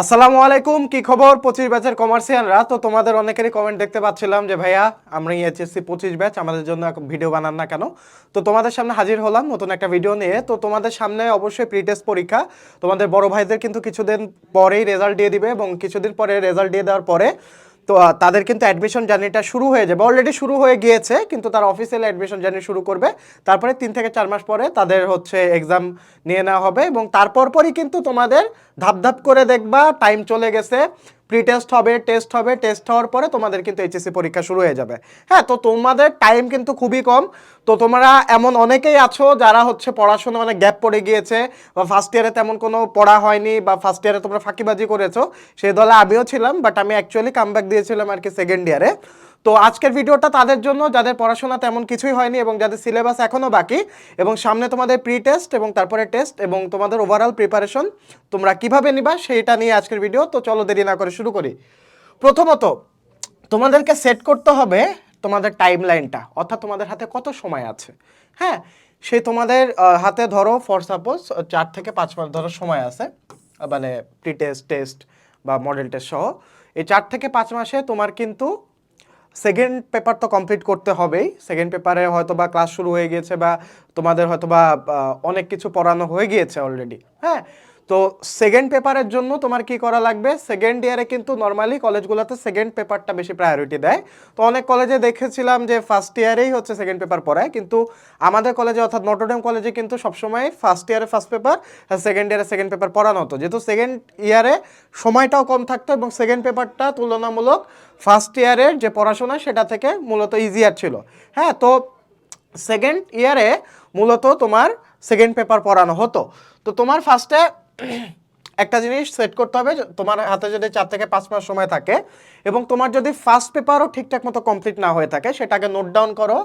আসসালামু আলাইকুম, কি খবর? পঁচিশ ব্যাচের কমার্সিয়ানরা তো তোমাদের অনেকেরই কমেন্ট দেখতে পাচ্ছিলাম যে, ভাইয়া, আমরা এইচএসসি পঁচিশ ব্যাচ, আমাদের জন্য ভিডিও বানান না কেন? তো তোমাদের সামনে হাজির হলাম নতুন একটা ভিডিও নিয়ে। তো তোমাদের সামনে অবশ্যই প্রি টেস্ট পরীক্ষা। তোমাদের বড় ভাইদের কিন্তু কিছুদিন পরেই রেজাল্ট দিয়ে দিবে এবং কিছুদিন পরে রেজাল্ট দিয়ে দেওয়ার পরে তো তাদের কিন্তু অ্যাডমিশন জার্নিটা শুরু হয়ে যাবে। অলরেডি শুরু হয়ে গিয়েছে, কিন্তু তার অফিসিয়াল অ্যাডমিশন জার্নি শুরু করবে। তারপরে তিন থেকে চার মাস পরে তাদের হচ্ছে এক্সাম নিয়ে নেওয়া হবে এবং তারপর পরই কিন্তু তোমাদের ধাপ ধাপ করে দেখবা টাইম চলে গেছে। প্রি টেস্ট হবে টেস্ট হবে টেস্ট হওয়ার পরে তোমাদের কিন্তু এইচএসসি পরীক্ষা শুরু হয়ে যাবে। হ্যাঁ তো তোমাদের টাইম কিন্তু খুবই কম। তো তোমরা এমন অনেকেই আছো যারা হচ্ছে পড়াশোনা অনেক গ্যাপ পড়ে গিয়েছে বা ফার্স্ট ইয়ারে তেমন কোনো পড়া হয়নি বা ফার্স্ট ইয়ারে তোমরা ফাঁকিবাজি করেছ। সেই দলে আমিও ছিলাম বাট আমি অ্যাকচুয়ালি কামব্যাক দিয়েছিলাম আর কি সেকেন্ড ইয়ারে তো আজকের ভিডিওটা তাদের জন্য, যাদের পড়াশোনা তেমন কিছুই হয়নি এবং যাদের সিলেবাস এখনও বাকি, এবং সামনে তোমাদের প্রি টেস্ট এবং তারপরে টেস্ট এবং তোমাদের ওভারঅল প্রিপারেশন তোমরা কীভাবে নিবা সেইটা নিয়ে আজকের ভিডিও তো চলো দেরি না করে শুরু করি। প্রথমত, তোমাদেরকে সেট করতে হবে তোমাদের টাইম লাইনটা অর্থাৎ তোমাদের হাতে কত সময় আছে। হ্যাঁ সে তোমাদের হাতে ধরো ফর সাপোজ চার থেকে পাঁচ মাস ধরো সময় আছে মানে প্রি টেস্ট টেস্ট বা মডেল টেস্ট সহ। এই চার থেকে পাঁচ মাসে তোমার কিন্তু সেকেন্ড পেপার তো কমপ্লিট করতে হবেই। সেকেন্ড পেপারে হয়তো বা ক্লাস শুরু হয়ে গিয়েছে বা তোমাদের হয়তো বা অনেক কিছু পড়ানো হয়ে গিয়েছে অলরেডি হ্যাঁ? তো সেকেন্ড পেপারের জন্য তোমার কি করা লাগবে? সেকেন্ড ইয়ারে কিন্তু নর্মালি কলেজগুলোতে সেকেন্ড পেপারটা বেশি প্রায়োরিটি দেয়। তো অনেক কলেজে দেখেছিলাম যে ফার্স্ট ইয়ারেই হচ্ছে সেকেন্ড পেপার পড়ায়। কিন্তু আমাদের কলেজে অর্থাৎ নটরডেম কলেজে কিন্তু সবসময় ফার্স্ট ইয়ারে ফার্স্ট পেপার সেকেন্ড ইয়ারে সেকেন্ড পেপার পড়ানো হতো। যেহেতু সেকেন্ড ইয়ারে সময়টাও কম থাকতো এবং সেকেন্ড পেপারটা তুলনামূলক ফার্স্ট ইয়ারের যে পড়াশোনা, সেটা থেকে মূলত ইজিয়ার ছিল। হ্যাঁ তো সেকেন্ড ইয়ারে মূলত তোমার সেকেন্ড পেপার পড়ানো হতো। তো তোমার ফার্স্টে একটা জিনিস সেট করতে হবে তোমার হাতে যদি চার থেকে পাঁচ মাস সময় থাকে এবং তোমার যদি ফার্স্ট পেপারও ঠিকঠাক মতো কমপ্লিট না হয়ে থাকে, সেটাকে নোট ডাউন করো।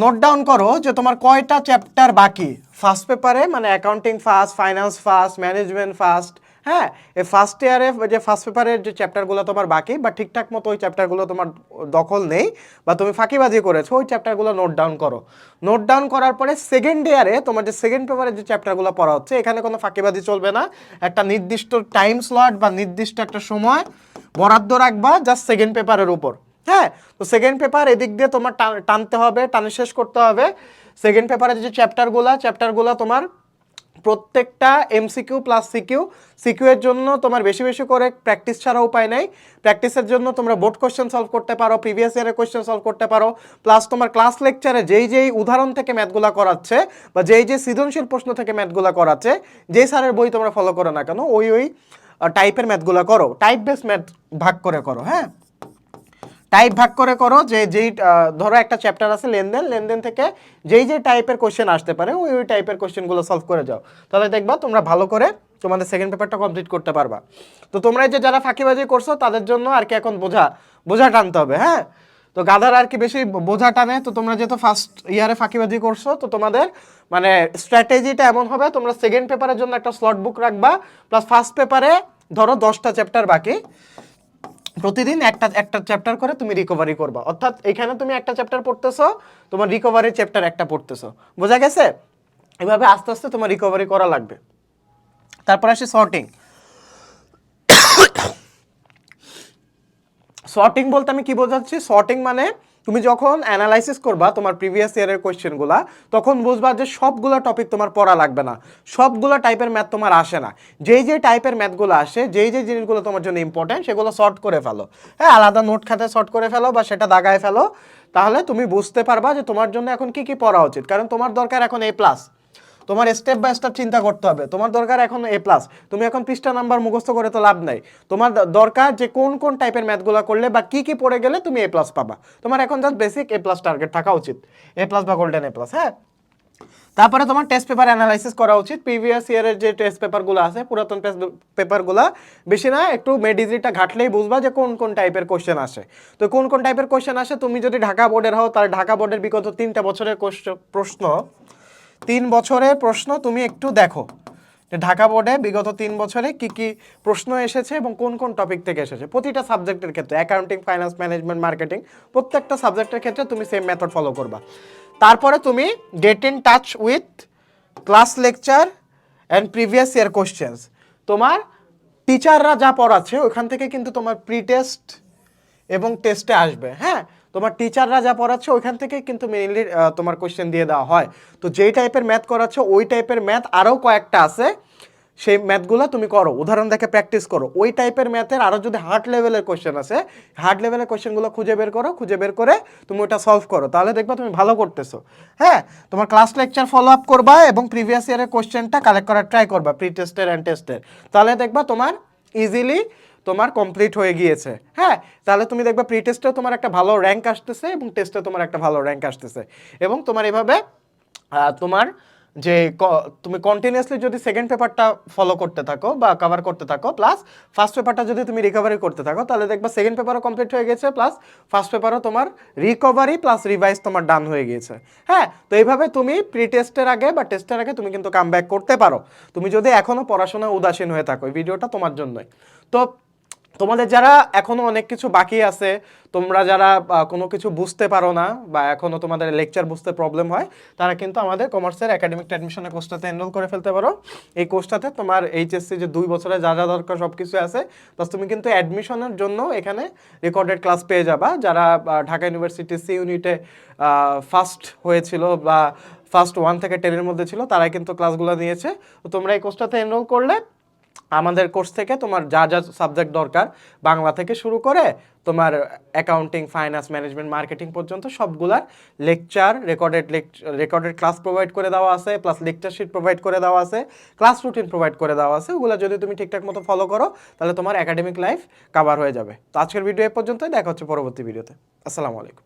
নোট ডাউন করো যে তোমার কয়টা চ্যাপ্টার বাকি? ফার্স্ট পেপারে মানে accounting first finance first management first হ্যাঁ এই ফার্স্ট ইয়ারে যে ফার্স্ট পেপারের যে চ্যাপ্টারগুলো তোমার বাকি, বা ঠিকঠাক মতো ওই চ্যাপ্টারগুলো তোমার দখল নেই, বা তুমি ফাঁকিবাজি করেছ, ওই চ্যাপ্টারগুলো নোট ডাউন করো। নোট ডাউন করার পরে সেকেন্ড ইয়ারে তোমার যে সেকেন্ড পেপারের যে চ্যাপ্টারগুলো পড়া হচ্ছে, এখানে কোনো ফাঁকিবাজি চলবে না। একটা নির্দিষ্ট টাইম স্লট বা নির্দিষ্ট একটা সময় বরাদ্দ রাখবা জাস্ট সেকেন্ড পেপারের উপর। হ্যাঁ তো সেকেন্ড পেপার এদিক দিয়ে তোমার টানতে হবে, টানে শেষ করতে হবে। সেকেন্ড পেপারের যে চ্যাপ্টারগুলো চ্যাপ্টারগুলো তোমার প্রত্যেকটা এমসিকিউ প্লাস সিকিউ সিকিউ এর জন্য তোমার বেশি বেশি করে প্র্যাকটিস ছাড়া উপায় নেই। প্র্যাকটিসের জন্য তোমরা বোর্ড কোশ্চেন সলভ করতে পারো প্রিভিয়াস ইয়ারের কোশ্চেন সলভ করতে পারো প্লাস তোমার ক্লাস লেকচারে যেই যেই উদাহরণ থেকে ম্যাথগুলা করাচ্ছে বা যেই যে সৃজনশীল প্রশ্ন থেকে ম্যাথগুলা করাচ্ছে, যেই স্যারের বই তোমরা ফলো করো না কেন, ওই ওই টাইপের ম্যাথগুলো করো। টাইপ বেস ম্যাথ ভাগ করে করো হ্যাঁ? টাইপ ভাগ করে করো যে যেই ধরো একটা চ্যাপ্টার আছে লেনদেন লেনদেন থেকে যেই যে টাইপের কোশ্চেন আসতে পারে, ওই ওই টাইপের কোশ্চেনগুলো সলভ করে যাও। তাহলে দেখবা তোমরা ভালো করে তোমাদের সেকেন্ড পেপারটা কমপ্লিট করতে পারবা। তো তোমরা যে যারা ফাঁকিবাজি করছ, তাদের জন্য আর কি এখন বোঝা বোঝা টানতে হবে হ্যাঁ? তো গাধার আর কি বেশি বোঝা টানে, তো তোমরা যেহেতু ফার্স্ট ইয়ারে ফাঁকিবাজি করছ, তো তোমাদের মানে স্ট্র্যাটেজিটা এমন হবে, তোমরা সেকেন্ড পেপারের জন্য একটা স্লট বুক রাখবা প্লাস ফার্স্ট পেপারে ধরো দশটা চ্যাপ্টার বাকি। প্রতিদিন একটা একটা চ্যাপ্টার করে তুমি রিকভারি করবা। অর্থাৎ এখানে তুমি একটা চ্যাপ্টার পড়তেছো, তোমার রিকভারি চ্যাপ্টার একটা পড়তেছো। বোঝা গেছে? এভাবে আস্তে আস্তে তোমার রিকভারি করা লাগবে। তারপর আসে শর্টিং শর্টিং বলতে আমি কি বোঝাচ্ছি? শর্টিং মানে তুমি যখন অ্যানালাইসিস করবা তোমার প্রিভিয়াস ইয়ারের কোয়েশ্চেনগুলা তখন বুঝবা যে সবগুলো টপিক তোমার পড়া লাগবে না। সবগুলো টাইপের ম্যাথ তোমার আসে না। যেই যেই টাইপের ম্যাথগুলো আসে, যেই যেই জিনিসগুলো তোমার জন্য ইম্পর্ট্যান্ট সেগুলো শর্ট করে ফেলো। হ্যাঁ আলাদা নোট খাতে শর্ট করে ফেলো বা সেটা দাগায় ফেলো। তাহলে তুমি বুঝতে পারবা যে তোমার জন্য এখন কি কি পড়া উচিত। কারণ তোমার দরকার এখন এ প্লাস তোমার স্টেপ বাই স্টেপ চিন্তা করতে হবে। তোমার দরকার এখন এ প্লাস তুমি এখন পৃষ্ঠা নাম্বার মুখস্থ করে তো লাভ নাই। তোমার দরকার যে কোন কোন টাইপের ম্যাথগুলো করলে বা কি কি পড়ে গেলে তুমি এ প্লাস পাবা। তোমার এখন just basic A plus target থাকা উচিত। এ প্লাস বা গোল্ডেন এ প্লাস হ্যাঁ? তারপরে তোমার টেস্ট পেপার অ্যানালাইসিস করা উচিত। প্রিভিয়াস ইয়ারের যে টেস্ট পেপারগুলো আছে, পুরাতন টেস্ট পেপারগুলো বেশি না, একটু মেডিজিটা ঘাটলেই বুঝবা যে কোন কোন টাইপের কোশ্চেন আসে। তো কোন কোন টাইপের কোশ্চেন আসে, তুমি যদি ঢাকা বোর্ডের হও, তাহলে ঢাকা বোর্ডের বিগত তিনটা বছরের কোশ্চ- প্রশ্ন তিন বছরের প্রশ্ন তুমি একটু দেখো। ঢাকা বোর্ডে বিগত তিন বছরে কি কি প্রশ্ন এসেছে এবং কোন কোন টপিক থেকে এসেছে? প্রতিটা সাবজেক্টের ক্ষেত্রে অ্যাকাউন্টিং ফাইন্যান্স ম্যানেজমেন্ট মার্কেটিং প্রত্যেকটা সাবজেক্টের ক্ষেত্রে তুমি সেম মেথড ফলো করবা। তারপরে তুমি get in touch with class lecture and previous year questions তোমার টিচাররা যা পড়াচ্ছে, ওখান থেকে কিন্তু তোমার প্রি টেস্ট এবং টেস্টে আসবে হ্যাঁ? তোমার টিচাররা যা পড়াচ্ছে, ওইখান থেকে কিন্তু মেইনলি তোমার কোশ্চেন দিয়ে দেওয়া হয়। তো যেই টাইপের ম্যাথ করাচ্ছে, ওই টাইপের ম্যাথ আরও কয়েকটা আছে। সেই ম্যাথগুলো তুমি করো। উদাহরণ দেখে প্র্যাকটিস করো। ওই টাইপের ম্যাথের আরও যদি হার্ড লেভেলের কোশ্চেন আছে হার্ড লেভেলের কোশ্চেনগুলো খুঁজে বের করো, খুঁজে বের করে তুমি ওটা সলভ করো। তাহলে দেখবা তুমি ভালো করতেছো। হ্যাঁ তোমার ক্লাস লেকচার ফলো আপ করবা এবং প্রিভিয়াস ইয়ারের কোশ্চেনটা কালেক্ট করার ট্রাই করবা প্রি টেস্টের অ্যান্ড টেস্টের তাহলে দেখবা তোমার ইজিলি তোমার কমপ্লিট হয়ে গিয়েছে। হ্যাঁ তাহলে তুমি দেখবে প্রি টেস্টেও তোমার একটা ভালো র্যাঙ্ক আসতেছে এবং টেস্টে তোমার একটা ভালো র্যাঙ্ক আসতেছে। এবং তোমার এভাবে তোমার যে তুমি কন্টিনিউয়াসলি যদি সেকেন্ড পেপারটা ফলো করতে থাকো বা কভার করতে থাকো প্লাস ফার্স্ট পেপারটা যদি তুমি রিকভারি করতে থাকো, তাহলে দেখবা সেকেন্ড পেপারও কমপ্লিট হয়ে গেছে প্লাস ফার্স্ট পেপারও তোমার রিকভারি প্লাস রিভাইজ তোমার ডান হয়ে গিয়েছে। হ্যাঁ তো এইভাবে তুমি প্রি টেস্টের আগে বা টেস্টের আগে তুমি কিন্তু কাম করতে পারো। তুমি যদি এখনও পড়াশোনায় উদাসীন হয়ে থাকো, এই ভিডিওটা তোমার জন্যই। তো তোমাদের যারা এখনও অনেক কিছু বাকি আছে, তোমরা যারা কোনো কিছু বুঝতে পারো না বা এখনও তোমাদের লেকচার বুঝতে প্রবলেম হয়, তারা কিন্তু আমাদের কমার্সের একাডেমিক অ্যাডমিশনের কোর্সটাতে এনরোল করে ফেলতে পারো। এই কোর্সটাতে তোমার এইচএসসি যে দুই বছরে যা যা দরকার সব কিছু আছে প্লাস তুমি কিন্তু অ্যাডমিশনের জন্য এখানে রেকর্ডেড ক্লাস পেয়ে যাবা। যারা ঢাকা ইউনিভার্সিটি সি ইউনিটে ফার্স্ট হয়েছিল বা ফার্স্ট ওয়ান থেকে টেনের মধ্যে ছিল, তারাই কিন্তু ক্লাসগুলো নিয়েছে। তো তোমরা এই কোর্সটাতে এনরোল করলে আমাদের কোর্স থেকে তোমার যা যা সাবজেক্ট দরকার, বাংলা থেকে শুরু করে তোমার অ্যাকাউন্টিং ফাইন্যান্স ম্যানেজমেন্ট মার্কেটিং পর্যন্ত সবগুলার lecture recorded recorded class provide করে দেওয়া আছে প্লাস লেকচার শিট প্রোভাইড করে দেওয়া আছে ক্লাস রুটিন প্রোভাইড করে দেওয়া আছে, ওগুলো যদি তুমি ঠিকঠাক মতো ফলো করো, তাহলে তোমার একাডেমিক লাইফ কাভার হয়ে যাবে। তো আজকের ভিডিও এ পর্যন্তই, দেখা হচ্ছে পরবর্তী ভিডিওতে আসসালামু আলাইকুম।